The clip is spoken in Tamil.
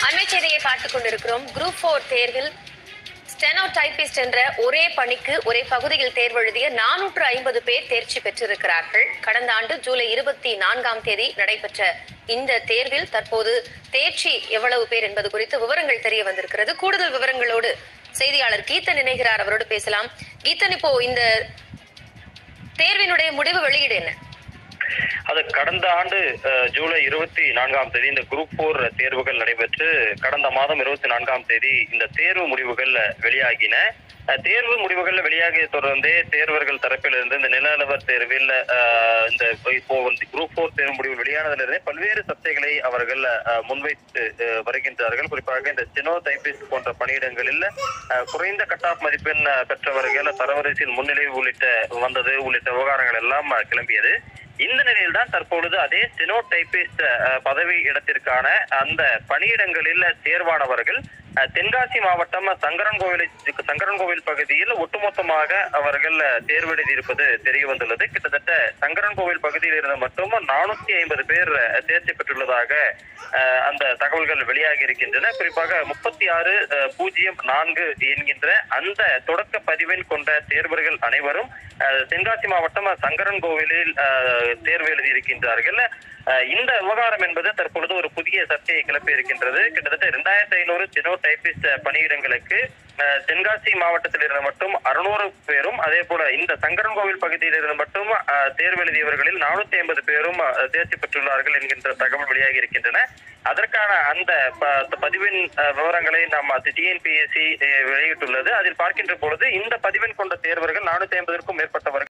பார்த்துக் கொண்டிருக்கிறோம். குரூப் போர் தேர்வில் ஸ்டெனோ டைபிஸ்ட் என்ற ஒரே பணிக்கு ஒரே பகுதியில் தேர்வெழுதிய நானூற்று ஐம்பது பேர் தேர்ச்சி பெற்றிருக்கிறார்கள். கடந்த ஆண்டு ஜூலை இருபத்தி நான்காம் தேதி நடைபெற்ற இந்த தேர்வில் தற்போது தேர்ச்சி எவ்வளவு பேர் என்பது குறித்து விவரங்கள் தெரிய வந்திருக்கிறது. கூடுதல் விவரங்களோடு செய்தியாளர் கீதன் இணைகிறார். அவரோடு பேசலாம். கீதன் இப்போ இந்த தேர்வினுடைய முடிவு வெளியீடு என்ன? அது கடந்த ஆண்டு ஜூலை இருபத்தி நான்காம் தேதி இந்த குரூப் போர் தேர்வுகள் நடைபெற்று கடந்த மாதம் இருபத்தி நான்காம் தேதி இந்த தேர்வு முடிவுகள் வெளியாகின. தேர்வு முடிவுகள் வெளியாகிய தொடர்ந்தே தேர்வர்கள் தரப்பிலிருந்து இந்த நில அளவர் தேர்வில் இந்த இப்போ வந்து குரூப் போர் தேர்வு முடிவு வெளியானதிலிருந்தே பல்வேறு சர்ச்சைகளை அவர்கள் அஹ், முன்வைத்து வருகின்றார்கள். குறிப்பாக இந்த சினோ டைபிஸ்ட் போன்ற பணியிடங்களில் குறைந்த கட் ஆஃப் மதிப்பெண் பெற்றவர்கள் தரவரிசையில் முன்னிலை உள்ளிட்ட வந்தது உள்ளிட்ட விவகாரங்கள் எல்லாம் கிளம்பியது. இந்த நிலையில் தான் தற்பொழுது அதே செனோடைபிஸ்ட் டைபிஸ்ட் பதவி இடத்திற்கான அந்த பணியிடங்களில் தேர்வானவர்கள் தென்காசி மாவட்டம் சங்கரன்கோவில் சங்கரன்கோவில் பகுதியில் ஒட்டுமொத்தமாக அவர்கள் தேர்வெழுதியிருப்பது தெரிய வந்துள்ளது கிட்டத்தட்ட சங்கரன்கோவில் பகுதியில் இருந்து மட்டும் நானூத்தி ஐம்பது பேர் தேர்ச்சி பெற்றுள்ளதாக அந்த தகவல்கள் வெளியாகி இருக்கின்றன. குறிப்பாக முப்பத்தி ஆறு பூஜ்ஜியம் நான்கு என்கின்ற அந்த தொடக்க பதிவெண் கொண்ட தேர்வர்கள் அனைவரும் தென்காசி மாவட்டம் சங்கரன் கோவிலில் தேர்வு எழுதியிருக்கின்றார்கள். அஹ், இந்த விவகாரம் என்பது தற்பொழுது ஒரு புதிய சர்ச்சையை கிளப்பி இருக்கின்றது. கிட்டத்தட்ட இரண்டாயிரத்தி ஐநூறு ஜெனோ டைபிஸ்ட் பணியிடங்களுக்கு தென்காசி மாவட்டத்தில் இருந்து மட்டும் அறுநூறு பேரும் அதே போல இந்த சங்கரன் கோவில் பகுதியில் இருந்து மட்டும் தேர்வு எழுதியவர்களில் நானூத்தி ஐம்பது பேரும் தேர்ச்சி பெற்றுள்ளார்கள் என்கின்ற தகவல் வெளியாகி இருக்கின்றன. அதற்கான அந்த பதிவின் விவரங்களை நம்ம டிஎன்பிஎஸ்சி வெளியிட்டுள்ளது. அதில் பார்க்கின்ற பொழுது இந்த பதிவெண் கொண்ட தேர்வர்கள் நானூத்தி ஐம்பதற்கும் மேற்பட்டவர்கள்.